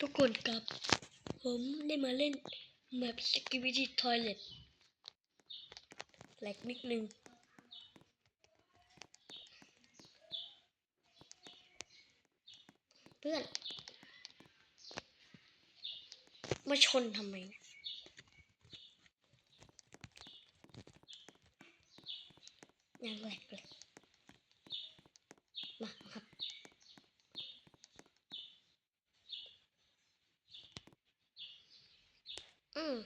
ทุกคนครับ ผมได้มาเล่นแมป Security Toilet แหลกนิดนึงเพื่อน มาชนทำไมนี่ยยังแหลกเลย มาครับ อืม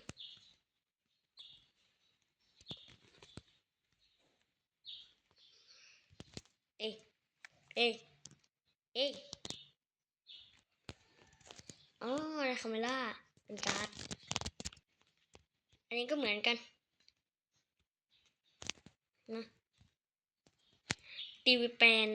เอ๊ะเอ๊ะเอ๊ะอ๋อในคาเม ล่าเป็นการ์ด อันนี้ก็เหมือนกันนะตีวีแปน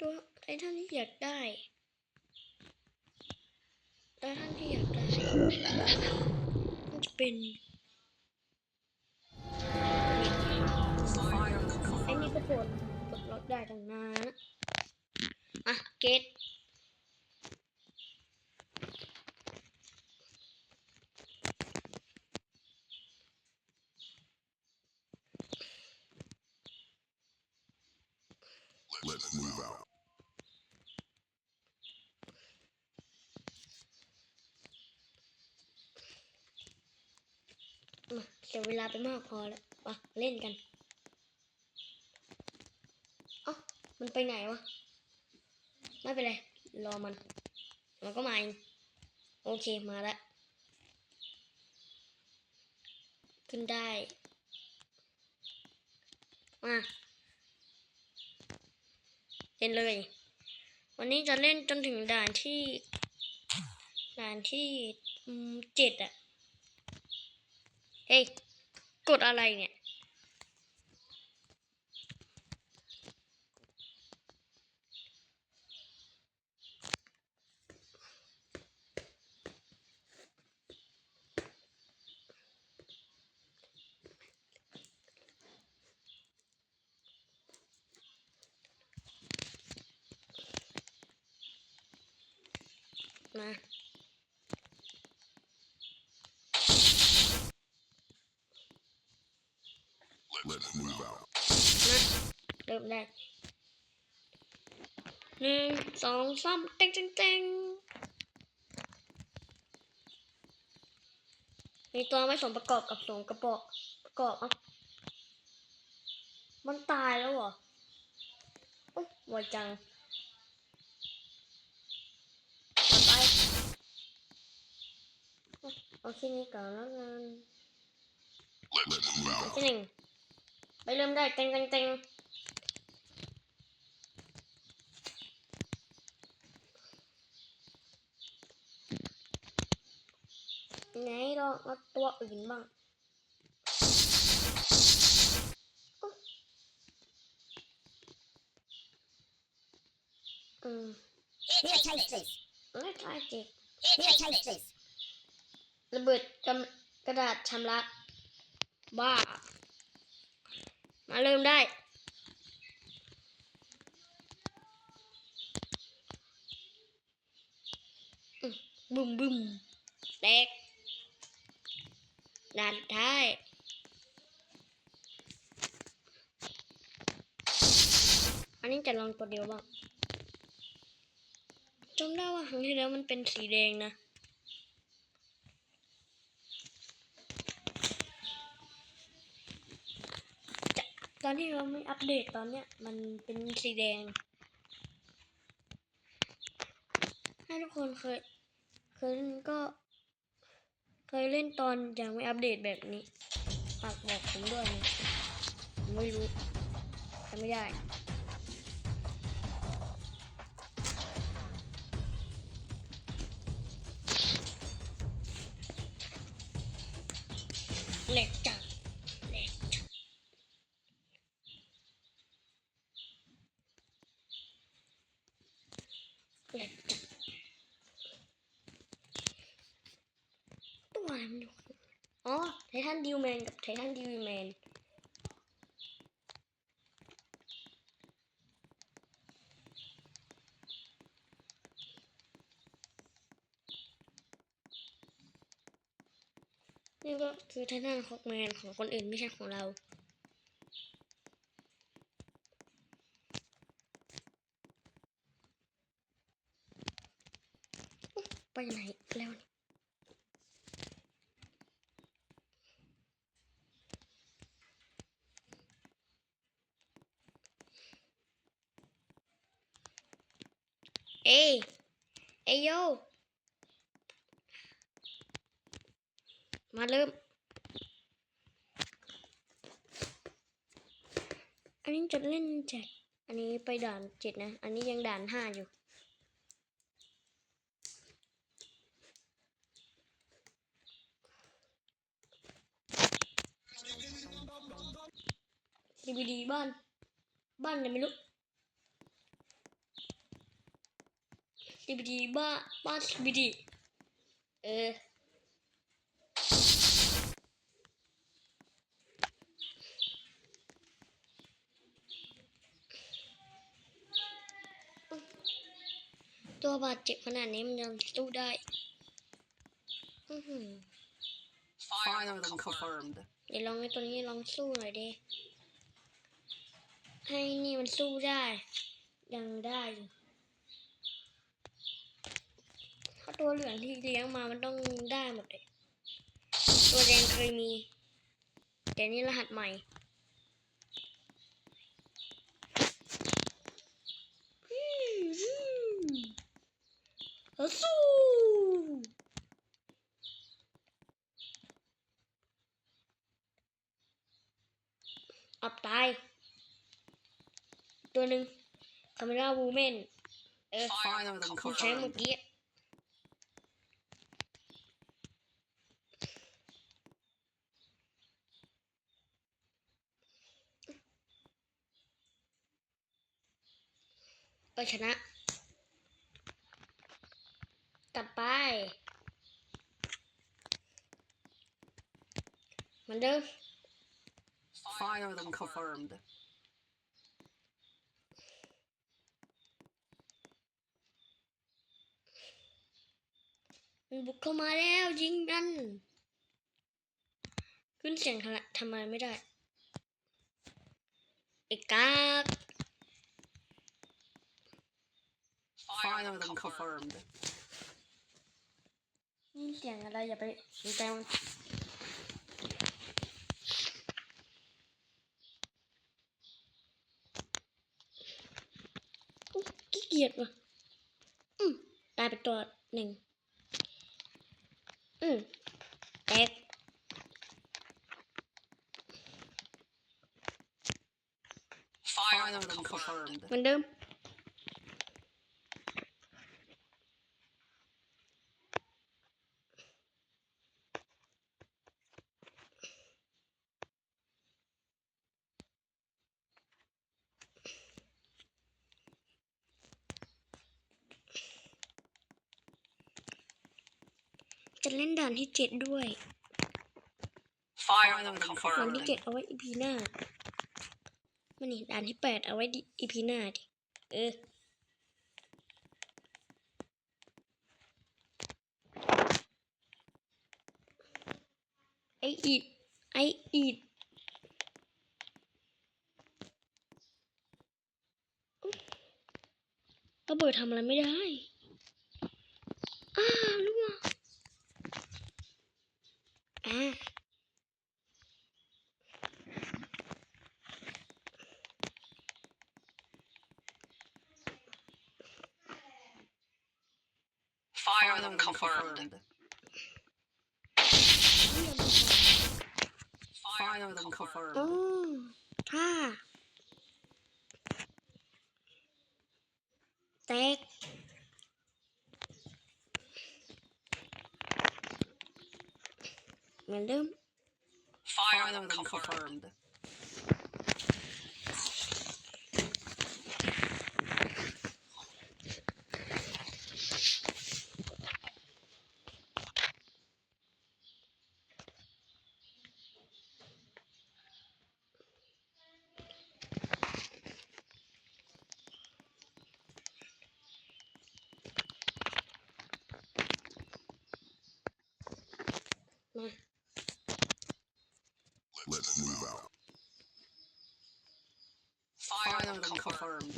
ตัวไอ้ท่านที่อยากได้ไอ้ท่านที่อยากได้มันจะเป็นไอ้นี่ก็ปลดปลดล็อกได้ตั้งนานนอะเกต เสียเวลาไปมากพอแล้วมาเล่นกันเอ้ามันไปไหนวะ ไม่เป็นไร รอมัน มันก็มาเองโอเคมาแล้วขึ้นได้ มาเล่นเลย วันนี้จะเล่นจนถึงด่านที่ ด่านที่เจ็ดอะ เฮ้ย กดอะไรเนี่ย มา Let's move out. นะเริ่มได้หนึ่งสองสามเต็งเต็งเต็งมีตัวไม่สมประกอบกับสมกระบอกประกอบอะมันตายแล้วเหรอโอ้ยไวจังไปเอาเอาที่นี้ก่อนแล้วกันที่หนึ่งไปเริ่มได้เต็งเต็งเต็ง ไหนลองเอาตัวอื่นบ้างอุ๊ยอืม Here, taste this. ไม่ใช่จิ Here, taste this. ระเบิดกำกระดาษชำระบ้า มาเริ่มได้อืมบึมบึมแตก ด่านสุดท้ายอันนี้จะลองตัวเดียวบ้างจำได้ว่าครั้งที่แล้วมันเป็นสีแดงนะ ตอนที่เราไม่อัปเดตตอนเนี้ย มันเป็นสีแดง ถ้าทุกคนเคยเคยเล่ก็ เคยเล่นตอนยังไม่อัปเดตแบบนี้ฝากบอกผมด้วยนะผมไม่รู้ทำไม่ได้เหล็ก อ๋อไททันดิวแมนกับไททันดิวแมนนี่ก็คือไททันฮอกแมนของคนอื่นไม่ใช่ของเราไปไหนแล้วนี่ เอ้ยเอ้ยโยมาเริ่ม อันนี้จะเล่นแจกอันนี้ไปด่านเจ็ดนะ อันนี้ยังด่านห้าอยู่ ดีบีดีบ้าน บ้านอะไรไม่รู้ ดีบีดีบ้านบ้านดีบีดีเออตัวบาดเจ็บขนาดนี้มันยังสู้ได้อื้อหือ Fire them confirmed. เดี๋ยวลองให้ตัวนี้ลองสู้หน่อยดิ ให้นี่มันสู้ได้ ยังได้อยู่ถ้า ตัวเหลืองที่เลี้ยงมามันต้องได้หมดเลย ตัวแดงเคยมี แต่นี่รหัสใหม่อืมอืมเอาสู้อับตาย ตัวหนึ่งคาเมราวูแมน เออ Fire them ที่ใช้เมื่อกี้ ก็ชนะกลับไปเหมือนเดิม Fire them confirmed. มันบุกเข้ามาแล้วยิงกัน ขึ้นเสียงทำไมทำไมไม่ได้ ไอ้กาก Fire them confirmed. นี่เสียงอะไรอย่าไปสนใจมันอุ๊ยขี้เกียจว่ะ อืมตายไปตัวหนึ่ง อืมแตก Fire them confirmed. เหมือนเดิม จะเล่นด่านที่เจ็ดด้วย Fire them ด่านที่ confirmed. เจ็ดเอาไว้อีพีหน้ามันนี่ด่านที่แปดเอาไว้อีพีหน้าดิ เออไออีดไออีดระเบิดทำอะไรไม่ได้ อ้าวลูกอะอ่า Fire them confirmed. Fire them อ๋อ confirmed. ท่าแตกเหมือนเดิม Fire them confirmed. Fire them confirmed.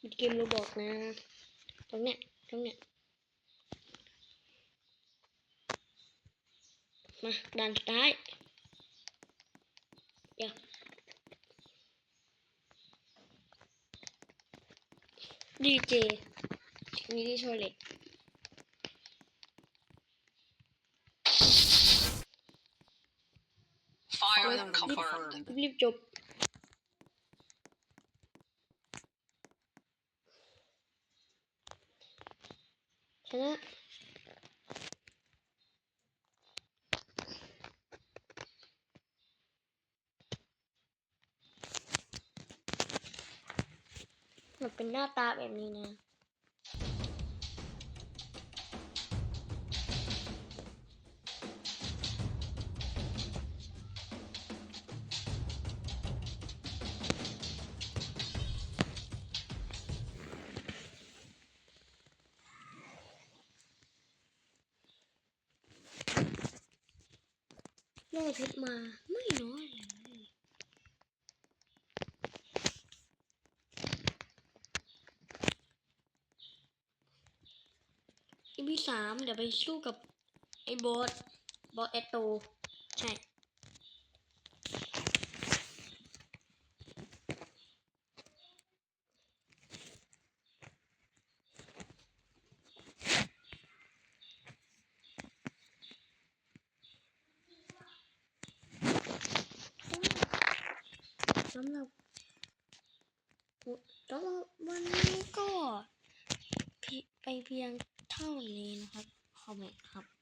ปิดเกมโรบอกนะ ตรงเนี้ย ตรงเนี้ย มาดันซ้ายเดี๋ยว ดีเจมีดีโชว์เล็ก Fire them confirmed. รีบจบชนะ มันเป็นหน้าตาแบบนี้นะโลเพชรมาไม่น้อยเลยอีพีสามเดี๋ยวไปสู้กับไอ้บอสบอสเอตโตใช่สำหรับสำหรับวันนี้ก็พิไปเพียง เท่านี้นะครับคอมเมนต์ครับ